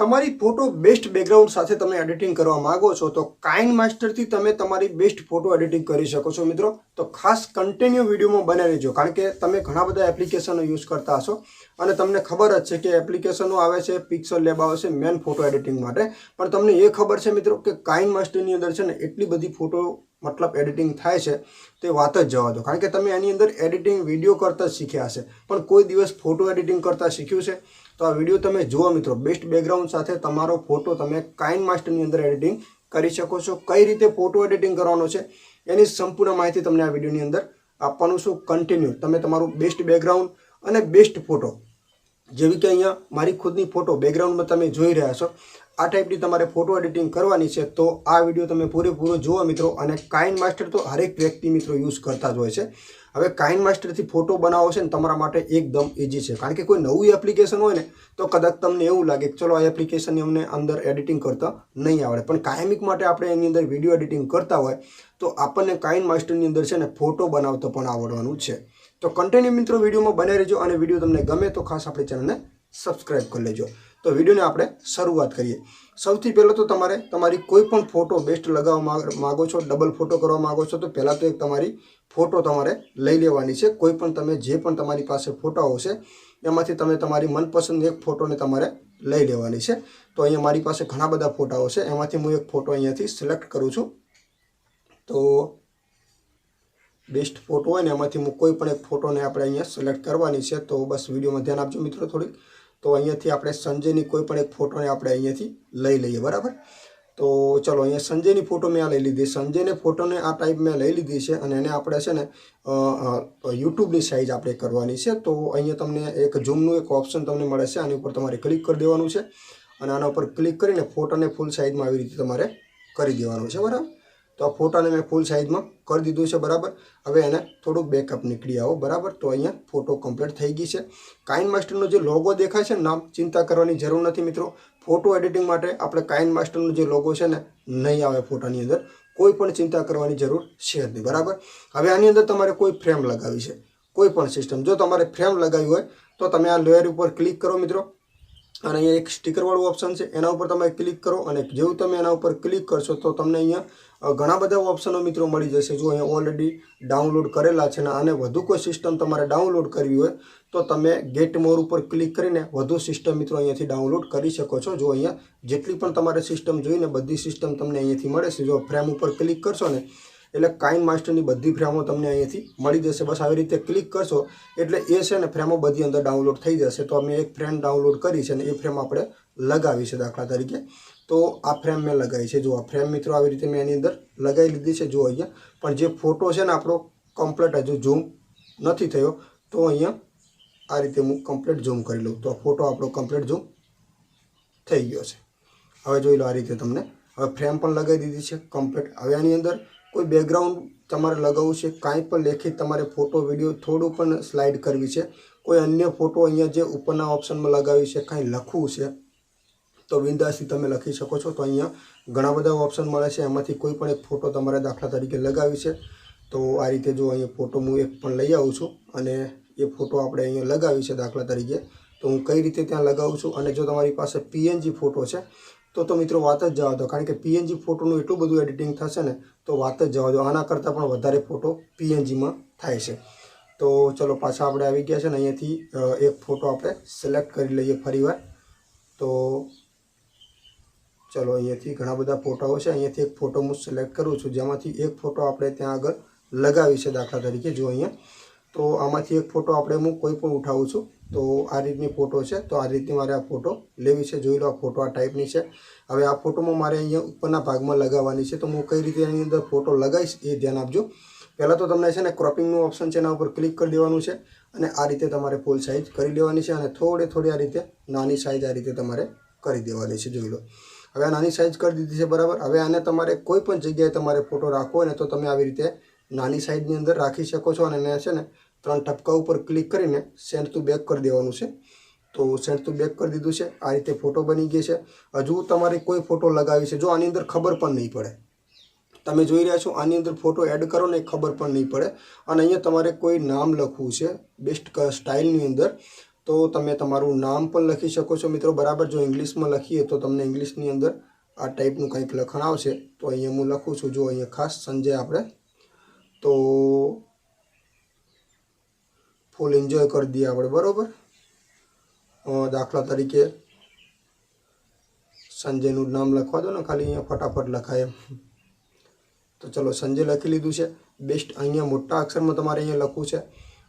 તમારી photo best background સાથે તમે એડિટિંગ કરવા માંગો છો, તો કાઇન માસ્ટરથી તમે તમારી બેસ્ટ ફોટો એડિટિંગ કરી શકો છો મિત્રો. તો ખાસ કન્ટિન્યુ વિડીયોમાં બને રહેજો, કારણ કે તમે ઘણા બધા એપ્લિકેશનો યુઝ કરતા હશો અને તમને ખબર જ છે કે એપ્લિકેશનો આવે છે પિક્સલ લેબ આવે છે મેન ફોટો એડિટિંગ માટે. પણ તમને એ ખબર છે મિત્રો કે કાઇન માસ્ટરની અંદર છે ને એટલી બધી ફોટો મતલબ એડિટિંગ થાય છે, તે વાત જ જવા દો. કારણ કે તમે એની અંદર એડિટિંગ વીડિયો કરતાં શીખ્યા હશે. પણ કોઈ દિવસ ફોટો એડિટિંગ કરતાં શીખ્યું છે? તો આ વીડિયો તમે જુઓ મિત્રો. બેસ્ટ બેકગ્રાઉન્ડ સાથે તમારો ફોટો તમે કાઇન માસ્ટરની અંદર એડિટિંગ કરી શકો છો. કઈ રીતે ફોટો એડિટિંગ કરવાનો છે, એની સંપૂર્ણ માહિતી તમને આ વિડીયોની અંદર આપવાનું છું. કન્ટિન્યુ તમે તમારું બેસ્ટ બેકગ્રાઉન્ડ અને બેસ્ટ ફોટો જેવી કે અહીંયા મારી ખુદની ફોટો બેકગ્રાઉન્ડમાં તમે જોઈ રહ્યા છો. આ ટાઈપની તમારે ફોટો એડિટિંગ કરવાની છે, તો આ વીડિયો તમે પૂરેપૂરો જુઓ મિત્રો અને કાઇન માસ્ટર તો હરેક વ્યક્તિ મિત્રો યુઝ કરતા જ હોય છે. હવે કાઇન માસ્ટરથી ફોટો બનાવો છે ને તમારા માટે એકદમ ઇઝી છે. કારણ કે કોઈ નવું એપ્લિકેશન હોય ને, તો કદાચ તમને એવું લાગે કે ચલો આ એપ્લિકેશનની અમને અંદર એડિટિંગ કરતા નહીં આવડે. પણ કાયમિક માટે આપણે એની અંદર વીડિયો એડિટિંગ કરતા હોય, તો આપણને કાઇન માસ્ટરની અંદર છે ને ફોટો બનાવતો પણ આવડવાનું છે. તો કન્ટિન્યુ મિત્રો વિડીયોમાં બને રહેજો અને વીડિયો તમને ગમે તો ખાસ આપણી ચેનલને સબસ્ક્રાઇબ કરી લેજો. તો વિડીયોને આપણે શરૂઆત કરીએ. સૌથી પહેલાં તો તમારે તમારી કોઈ પણ ફોટો બેસ્ટ લગાવવા માગ- છો, ડબલ ફોટો કરવા માગો છો, તો પહેલાં તો એક તમારી ફોટો તમારે લઈ લેવાની છે. કોઈ પણ તમે જે પણ તમારી પાસે ફોટાઓ છે, એમાંથી તમે તમારી મનપસંદ એક ફોટોને તમારે લઈ લેવાની છે. તો અહીંયા મારી પાસે ઘણા બધા ફોટાઓ છે. એમાંથી હું એક ફોટો અહીંયાથી સિલેક્ટ કરું છું. તો બેસ્ટ ફોટો હોય ને એમાંથી હું કોઈ પણ એક ફોટોને આપણે અહીંયા સિલેક્ટ કરવાની છે. તો બસ વિડીયોમાં ધ્યાન આપજો મિત્રો થોડીક. તો અહીંયાથી આપણે સંજયની કોઈ પણ એક ફોટોને આપણે અહીંયાથી લઈ લઈએ, બરાબર? તો ચલો, અહીંયા સંજયની ફોટો મેં આ લઈ લીધી. સંજયને ફોટોને આ ટાઈપ મેં લઈ લીધી છે અને એને આપણે છે ને યુટ્યુબની સાઇઝ આપણે કરવાની છે. તો અહીંયા તમને એક ઝૂમનું એક ઓપ્શન તમને મળે છે. આની ઉપર તમારે ક્લિક કરી દેવાનું છે અને આના ઉપર ક્લિક કરીને ફોટોને ફૂલ સાઇઝમાં આવી રીતે તમારે કરી દેવાનું છે, બરાબર? તો આ ફોટાને મેં ફૂલ સાઇઝમાં કરી દીધું છે, બરાબર? હવે એને થોડુંક બેકઅપ નીકળી આવો, બરાબર? તો અહીંયા ફોટો કમ્પ્લીટ થઈ ગઈ છે. કાઇન માસ્ટરનો જે લોગો દેખાય છે નામ ચિંતા કરવાની જરૂર નથી મિત્રો. ફોટો એડિટિંગ માટે આપણે કાઇન માસ્ટરનો જે લોગો છે ને, નહીં આવે ફોટાની અંદર. કોઈ પણ ચિંતા કરવાની જરૂર છે નહીં, બરાબર? હવે આની અંદર તમારે કોઈ ફ્રેમ લગાવી છે. કોઈ પણ સિસ્ટમ જો તમારે ફ્રેમ લગાવી હોય, તો તમે આ લેયર ઉપર ક્લિક કરો મિત્રો. અને અહીંયા એક સ્ટીકરવાળું ઓપ્શન છે. એના ઉપર તમે ક્લિક કરો અને જેવું તમે એના ઉપર ક્લિક કરશો તો તમને અહીંયા ઘણા બધા ઓપ્શનો મિત્રો મળી જશે. જો અહીંયા ઓલરેડી ડાઉનલોડ કરેલા છે ને આને વધુ કોઈ સિસ્ટમ તમારે ડાઉનલોડ કરવી હોય, તો તમે ગેટ મોર ઉપર ક્લિક કરીને વધુ સિસ્ટમ મિત્રો અહીંયાથી ડાઉનલોડ કરી શકો છો. જો અહીંયા જેટલી પણ તમારે સિસ્ટમ જોઈને બધી સિસ્ટમ તમને અહીંયાથી મળે છે. જો ફ્રેમ ઉપર ક્લિક કરશો ને એટલે કાઇન માસ્ટરની બધી ફ્રેમો તમને અહીંયાથી મળી જશે. બસ આવી રીતે ક્લિક કરશો એટલે એ છે ને ફ્રેમો બધી અંદર ડાઉનલોડ થઈ જશે. તો અમે એક ફ્રેમ ડાઉનલોડ કરી છે અને એ ફ્રેમ આપણે લગાવી છે દાખલા તરીકે. તો આ ફ્રેમ મેં લગાવી છે. જો આ ફ્રેમ મિત્રો આવી રીતે મેં એની અંદર લગાવી લીધી છે, જો અહીંયા. પણ જે ફોટો છે ને આપણો કમ્પ્લીટ હજુ ઝૂમ નથી થયો, તો અહીંયા આ રીતે હું કમ્પ્લીટ ઝૂમ કરી લઉં. તો ફોટો આપણો કમ્પ્લીટ ઝૂમ થઈ ગયો છે. હવે જોઈ લો આ રીતે તમને. હવે ફ્રેમ પણ લગાવી દીધી છે કમ્પ્લીટ હવે આની અંદર કોઈ બેકગ્રાઉન્ડ તમારે લગાવવું છે, કાંઈ પણ લેખિત તમારે ફોટો વીડિયો થોડું પણ સ્લાઇડ કરવી છે. કોઈ અન્ય ફોટો અહીંયા જે ઉપરના ઓપ્શનમાં લગાવી છે, કાંઈ લખવું છે, તો બિંદાસથી તમે લખી શકો છો. તો અહીંયા ઘણા બધા ઓપ્શન મળે છે. એમાંથી કોઈ પણ એક ફોટો તમારે દાખલા તરીકે લગાવી છે. તો આ રીતે જો અહીંયા ફોટો હું એક પણ લઈ આવું છું અને એ ફોટો આપણે અહીંયા લગાવી છે દાખલા તરીકે. તો હું કઈ રીતે ત્યાં લગાવું છું? અને જો તમારી પાસે પીએનજી ફોટો છે તો તો મિત્રો વાત જ જવા દો. કારણ કે પીએનજી ફોટોનું એટલું બધું એડિટિંગ થશે ને, તો વાત જ જવા દો. આના કરતાં પણ વધારે ફોટો પીએનજીમાં થાય છે. તો ચલો પાછા આપણે આવી ગયા છે ને, અહીંયાથી એક ફોટો આપણે સિલેક્ટ કરી લઈએ ફરીવાર. તો ચલો અહીંયાથી ઘણા બધા ફોટાઓ છે. અહીંયાથી એક ફોટો હું સિલેક્ટ કરું છું. જેમાંથી એક ફોટો આપણે ત્યાં આગળ લગાવી છે દાખલા તરીકે, જો અહીંયા. તો આમાંથી એક ફોટો આપણે હું કોઈ પણ ઉઠાવું છું. તો આ રીતની ફોટો છે. તો આ રીતની મારે આ ફોટો લેવી છે. જોઈ લો, આ ફોટો આ ટાઈપની છે. હવે આ ફોટોમાં મારે અહીંયા ઉપરના ભાગમાં લગાવવાની છે. તો હું કઈ રીતે એની અંદર ફોટો લગાવીશ એ ધ્યાન આપજો. પહેલાં તો તમને છે ને ક્રોપિંગનું ઓપ્શન છે એના ઉપર ક્લિક કરી દેવાનું છે અને આ રીતે તમારે ફૂલ સાઇઝ કરી લેવાની છે અને થોડે થોડી આ રીતે નાની સાઇઝ આ રીતે તમારે કરી દેવાની છે. જોઈ લો. હવે આ નાની સાઇઝ કરી દીધી છે, બરાબર? હવે આને તમારે કોઈ પણ જગ્યાએ તમારે ફોટો રાખવો હોય ને તો તમે આવી રીતે નાની સાઇઝની અંદર રાખી શકો છો અને એને છે ને ત્રણ ટપકા ઉપર ક્લિક કરીને સેન્ડ ટુ બેક કરી દેવાનું છે. તો સેન્ડ ટુ બેક કરી દીધું છે. આ રીતે ફોટો બની ગઈ છે. હજુ તમારે કોઈ ફોટો લગાવી છે, જો આની અંદર ખબર પણ નહીં પડે. તમે જોઈ રહ્યા છો, આની અંદર ફોટો એડ કરો ને ખબર પણ નહીં પડે. અને અહીંયા તમારે કોઈ નામ લખવું છે બેસ્ટ સ્ટાઇલની અંદર. તો તમે તમારું નામ પણ લખી શકો છો. મિત્રો, બરાબર જો ઇંગ્લિશમાં લખીએ તો તમને ઇંગ્લિશની અંદર આ ટાઈપનું કંઈક લખાણ આવશે. તો અહીંયા હું લખું છું, જો અહીંયા ખાસ સંજય આપણે. તો ફૂલ એન્જોય કરી દઈએ આપણે, બરાબર? દાખલા તરીકે સંજયનું નામ લખવા દો ને, ખાલી અહીંયા ફટાફટ લખાય તો ચલો, સંજય લખી લીધું છે. બેસ્ટ અહીંયા મોટા અક્ષરમાં તમારે અહીંયા લખવું છે.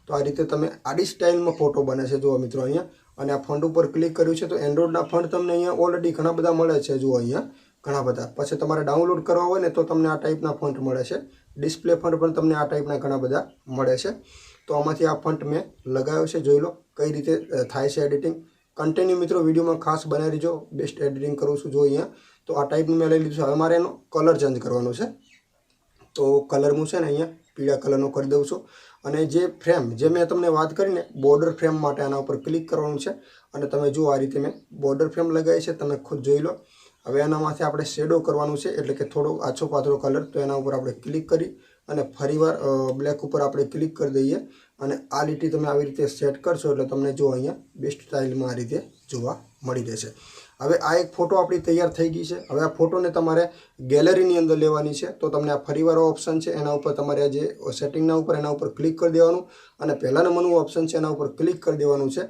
તો આ રીતે તમે આડી સ્ટાઇલમાં ફોટો બને છે, જુઓ મિત્રો અહીંયા. અને આ ફંડ ઉપર ક્લિક કર્યું છે, તો એન્ડ્રોઈડના ફંડ તમને અહીંયા ઓલરેડી ઘણા બધા મળે છે, જુઓ અહીંયા. ઘણા બધા. પછી તમારે ડાઉનલોડ કરવા હોય ને, તો તમને આ ટાઈપના ફંડ મળે છે. ડિસ્પ્લે ફંડ પણ તમને આ ટાઈપના ઘણા બધા મળે છે. તો આમાંથી આ ફંટ મેં લગાવ્યો છે, જોઈ લો કઈ રીતે થાય છે એડિટિંગ કન્ટિન્યુ મિત્રો, વિડીયોમાં ખાસ બનાવી દેજો. બેસ્ટ એડિટિંગ કરું છું જો અહીંયા. તો આ ટાઈપનું મેં લઈ લીધું છે. હવે મારે એનો કલર ચેન્જ કરવાનો છે. તો કલર હું છે ને અહીંયા પીળા કલરનો કરી દઉં છું. અને જે ફ્રેમ જે મેં તમને વાત કરીને બોર્ડર ફ્રેમ માટે આના ઉપર ક્લિક કરવાનું છે. અને તમે જુઓ આ રીતે મેં બોર્ડર ફ્રેમ લગાવી છે, તમે ખુદ જોઈ લો. હવે એનામાંથી આપણે શેડો કરવાનું છે, એટલે કે થોડો આછો પાતળો કલર તો એના ઉપર આપણે ક્લિક કરી અને ફરીવાર બ્લેક ઉપર આપણે ક્લિક કરી દઈએ અને આ લીટી તમે આવી રીતે સેટ કરશો એટલે તમને જો અહીંયા બેસ્ટ સ્ટાઇલમાં આ રીતે જોવા મળી રહેશે. હવે આ એક ફોટો આપણી તૈયાર થઈ ગઈ છે. હવે આ ફોટોને તમારે ગેલેરીની અંદર લેવાની છે. તો તમને આ ફરીવાર ઓપ્શન છે. એના ઉપર તમારે જે સેટિંગના ઉપર, એના ઉપર ક્લિક કરી દેવાનું અને પહેલાં નંબરનું ઓપ્શન છે, એના ઉપર ક્લિક કરી દેવાનું છે.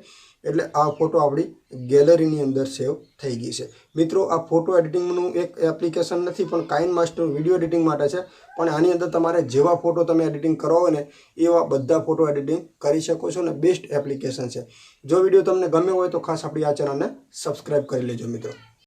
એટલે આ ફોટો આપણી ગેલેરીની અંદર સેવ થઈ ગઈ છે. મિત્રો, આ ફોટો એડિટિંગનું એક એપ્લિકેશન નથી, પણ કાઇન માસ્ટર વીડિયો એડિટિંગ માટે છે. પણ આની અંદર તમારે જેવા ફોટો તમે એડિટિંગ કરો ને, એવા બધા ફોટો એડિટિંગ કરી શકો છો ને બેસ્ટ એપ્લિકેશન છે. જો વીડિયો તમને ગમ્યો હોય તો ખાસ આપણી આ ચેનલને સબસ્ક્રાઈબ કરી લેજો મિત્રો.